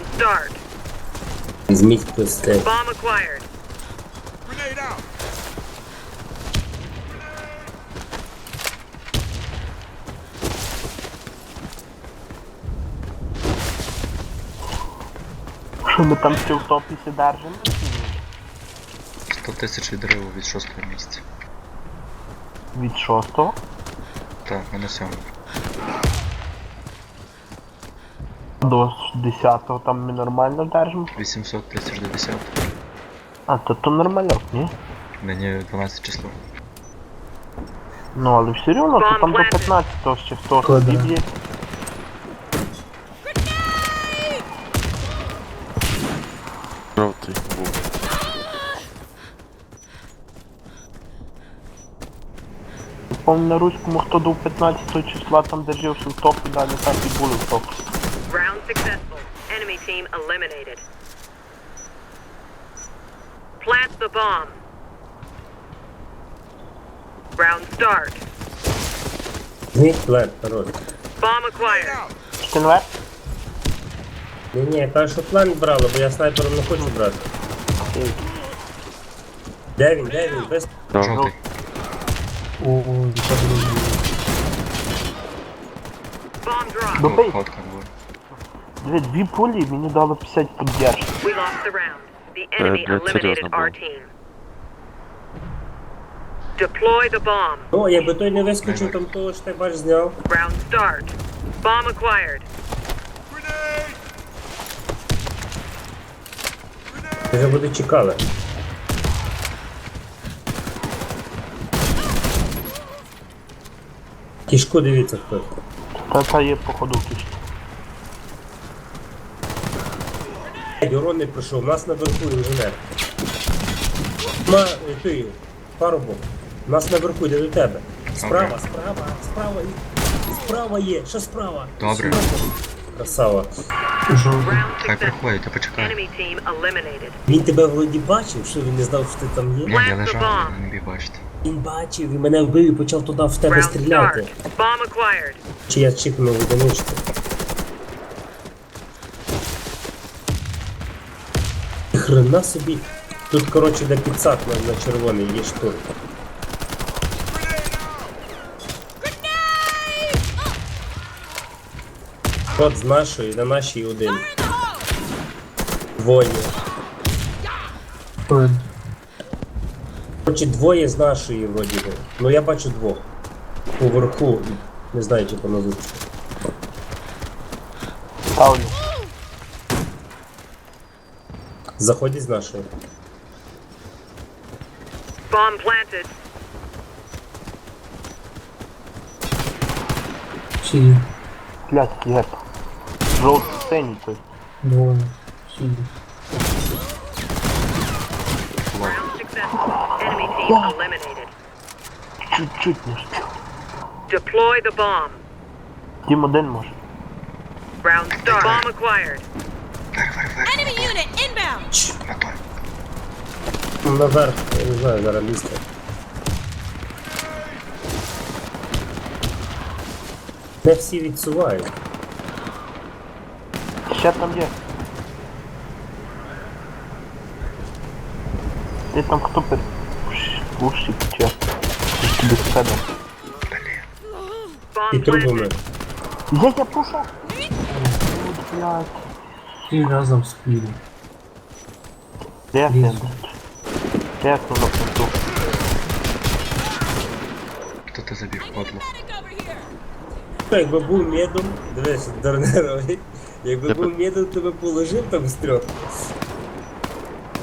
Round start. Хтось те. Bomb acquired. Grenade out! Що ми там всі в топісі держимо? 100 тисяч відриву від шостого місця. Від шостого. Так, ми на сьомому. До 10-го там ми нормально держимо. 800 тисяч до 10. А, то то нормальок, ні? Нині 12 число. Ну, але все рівно, то там до 15-го ще хто собі б'є. Жовтий був. Помню на руському, хто до 15 числа там держався в топі, далі так і були в топі. Round successful. Enemy team eliminated. Plant the bomb. Round start. Візьміть плент, народ. Bomb acquired. Штинвер? Ні, ні, я кажу, що плент брали, бо я снайпером не хочу брати. Окей. Де він, де він? Без... Жовтий. Bomb drop. Добий. Ходка була. Дві, дві пулі мені дало 50 піддерж. We lost the round. The enemy блядь, eliminated серйозно our було. team. Deploy the bomb. О, якби той не вискочив, там того ж ти бач зняв. Round start. Bomb acquired. Grenade! Вже буде чекали. Кішку дивіться хто. Та та є походу Кішки. Юрон не прийшов, у нас наверху інженер. Ма, е, ти, парубок. У нас наверху йде до тебе. Справа, Добре. справа, справа. є. Справа є, що справа? Добре. Красава. Хай приходять, я почекаю. Enemy team eliminated. Він тебе вроді бачив, що він не знав, що ти там Ні, є. я лежав, я не міг бачити. Він бачив і мене вбив і почав туди в тебе Round стріляти. start. Bomb acquired. Чи я чикнув одиничку. Хрена собі. Тут, коротше, де підсак на, на червоний є штурм. От з нашої, на нашій один. Двоє. Коротше, двоє з нашої вроді би. Ну я бачу двох. Уверху, не знаю, чи поназу. Ставлю. Заходять з нашої. Bomb planted. Блядь, є. Жовтий синій той. Round successful. Enemy team eliminated. Чуть-чуть не встиг. Deploy the bomb. Тім один може. Round start. Bomb acquired. Enemy unit inbound! На той. Ну, Наверх, я не знаю, зараз лізти. Не всі відсувають. Ще там є. Ти там хто пер... Пуші чи тобі себе. І Bomb трубами. planted. Є я пуша! Блядь. І разом з пілі. Де ти? Чесно на пункту. Хто ти забіг, подло? Medic over here! Ну, Якби був медом, дивись, Дарнеровий, якби Я був медом, тебе положив там з трьох.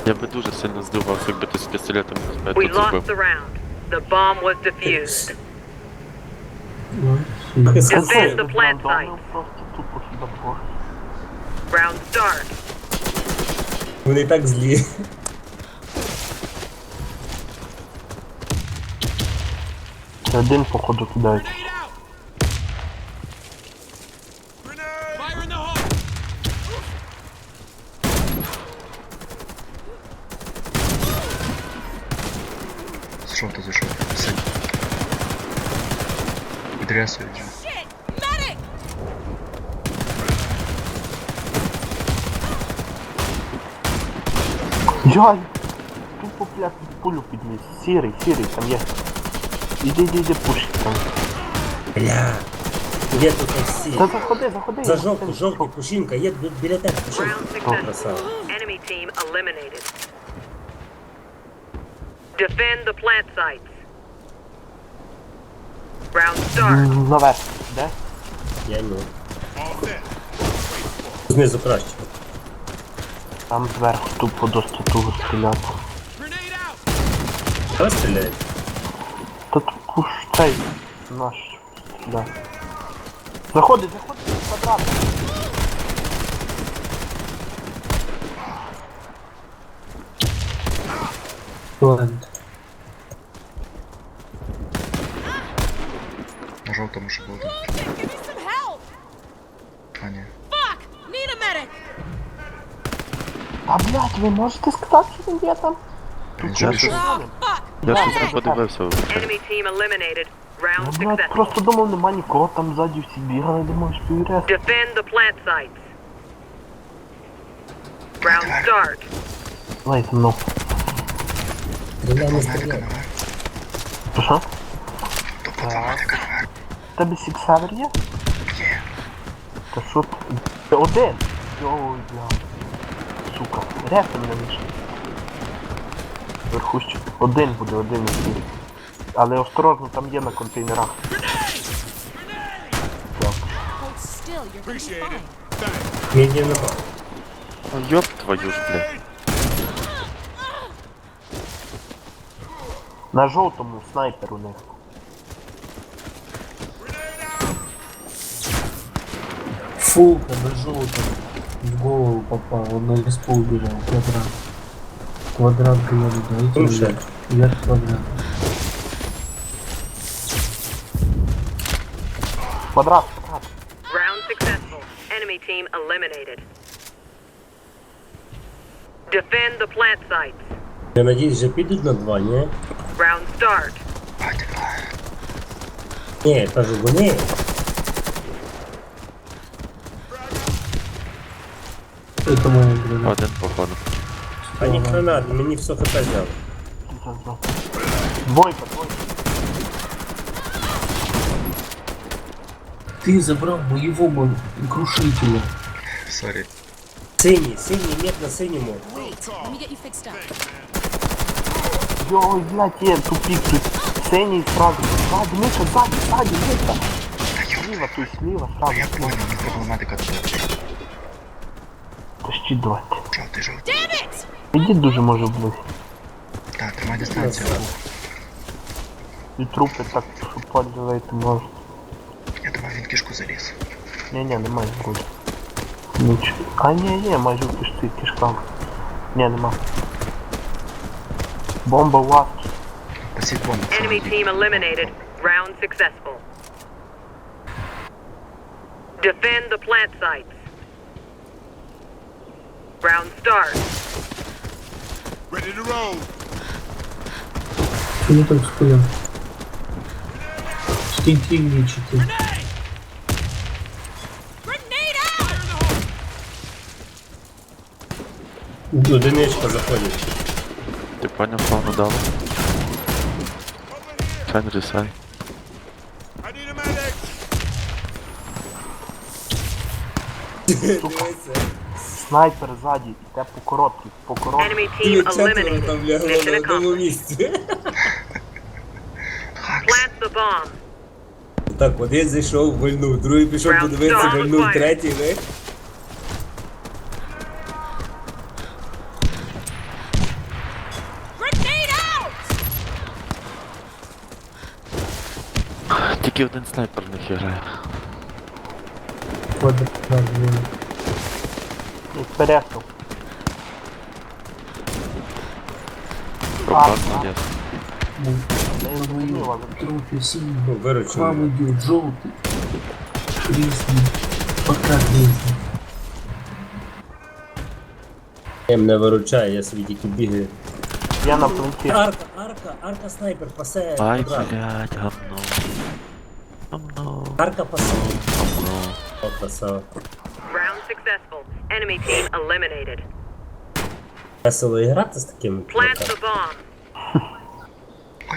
Я би дуже сильно здивувався, якби ти з пістолетом не We тут lost зробив. the round. The bomb was defused. Ну, сіль. Defend the plant site. Рандомно Просто тупо хіба бог. Round start. Вони так злі. Це один походу кидають. Яй! Тупо, блядь, під пулю підніс. Сірий, сірий, там є. Іди, іди, іди, пушки там. Бля. Є тут всі. Та заходи, заходи. За я жовтий, тебе жовтий, пушинка, є бі- біля тебе пушинка. Round successful. Красава. Enemy team eliminated. Defend the plant sites. Round start. М, Наверх, де? Я ні. All set. Знизу краще. Там зверху тупо до статуги стріляти. Grenade out. Хто стріляє? Та тут пуш цей наш. Да. Заходи, заходи в квадрат. Плент. На жовтому ще А блядь, ви можете сказати, що він є там? Він же Я пішов. Oh, fuck! Я Да, тут да, не подивився вже. Enemy team eliminated. Я, Round блядь, successful. просто думав, нема нікого, там ззаді всі бігали, думав, що півряд. Defend the plant sites. Round start. Давай зі мною. Стріляй, не Медика стріляй. наверх. То що? То по два медика наверх. В тебе сіксавер є? Є. Та що ти? Ти Один! Йой, бля. сука. Рясно мене вийшли. Верхущик. Один буде, один із Але осторожно, там є на контейнерах. Мені не напав. Ёб твою ж, бля. На жовтому снайпер у них. Фу, на жовтому. В голову попал. Он на респу убежал. Квадрат. Квадрат говорю, дайте Слушай. вверх. Вверх квадрат. Квадрат, квадрат. Round successful. Enemy team eliminated. Defend the plant sites. Я надіюсь, вже підуть на два, ні? Round start. Батя. Ні, я кажу, Це то моя гранат. Один, походу. А Они не мы не все хп взяли. Двойка, двойка. Ты забрал боевого крушителя. Сорі. Сенни, Сенни, нет на синему. Let me блядь, я тупик тут. Сенни, сразу. Сзади, Миша, сзади, сзади, Миша. Слива, ты слива, сразу. Я понял, не проблематика. 2020. Жовтий, жовтий. Іди дуже може вблизь. Так, тримай дистанцію. І трупи так, що поділити можуть. Я думаю, він кишку заліз. Ні-ні, немає нікуди. Ніч. А ні, ні, майже в кишці кишка. Ні, нема. Бомба ласки. Посіть бомбу. Enemy team eliminated. Round successful. Defend the plant sites. Round start. Ready to roll. Что я там схуял? Стеньки мечите. Grenade out! Одиничка заходить. Ти поняв, фауну дали? Сайн рісай. I need a medic. Снайпер ззаді, йде по короткій, по короткій. Ти четверо там лягло на одному місці. Так, один зайшов, вильнув, другий пішов подивитися, вильнув, третій, ви. Тільки один снайпер не грає. Ходить на дві. перехов. Пропав а. молодець. Я говорю, трупе синий. Ну, К виручили. вам идет желтый. Красный. Пока красный. Я мене виручає, я собі тільки бігаю. Я на плинті. Арка, арка, арка снайпер, пасе Ай, квадрат. блядь, говно. Говно, Арка пасе. говно. О, красава. Round successful. Enemy team eliminated. Весело грати з такими Plant чуваками. the bomb.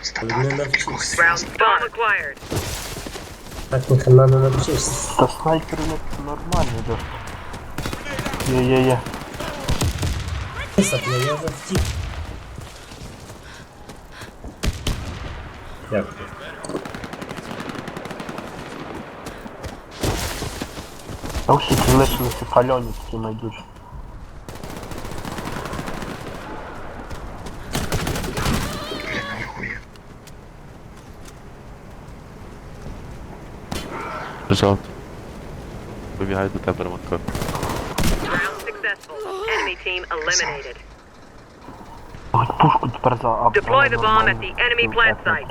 Ось та Ви та не та навчись. когось Round зв'язано. bomb acquired. Так ніхрена не навчишся. Та снайпери не нормальні досить. Є-є-є. Писа, бля, я вже втік. Дякую. Та всі ці лишилися пальоні такі найдужі. Блін, наверху є. Жовт. Вибігаю до тебе, Романко. Round successful. Enemy team eliminated. Ой, пушку тепер за ап. Deploy the bomb at the enemy plant site.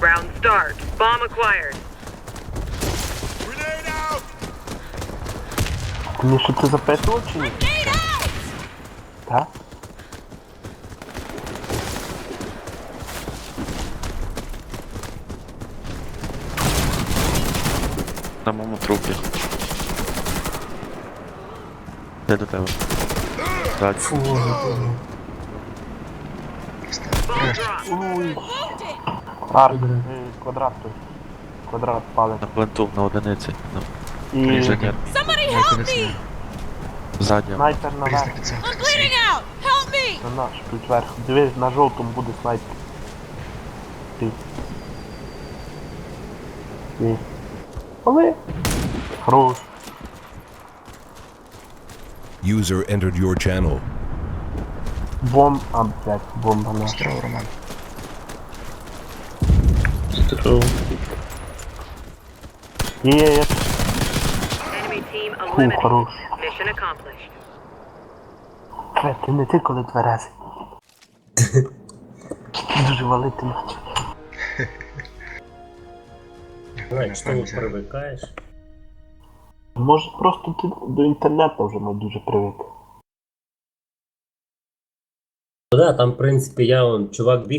Round start. Bomb acquired. Ти мені що це записував чи ні? Так? На моєму трупі. Я до тебе. Так, Фу, готово. Bomb. Ой. Арк, е, квадрат той. Квадрат палить. на пленту, на одиниці. На І інженер. Somebody Я help кудись me! не. Задня. снайпер Поліз наверх. на підсадку. I'm bleeding out! Help me! На наш, тут зверху. Дивись, на жовтому буде снайпер. Ти. Ти. Коли? Хорош. User entered your channel. Бомб, а, блядь, бомба наша. Здорово, Роман. Є, є, є. Фу, хорош. Mission accomplished. Е, ти не ти, коли тверезий. Дуже валити наче. Що привикаєш. Може просто ти до інтернету вже не дуже привик. Ну да, там, в принципі, я он, чувак біг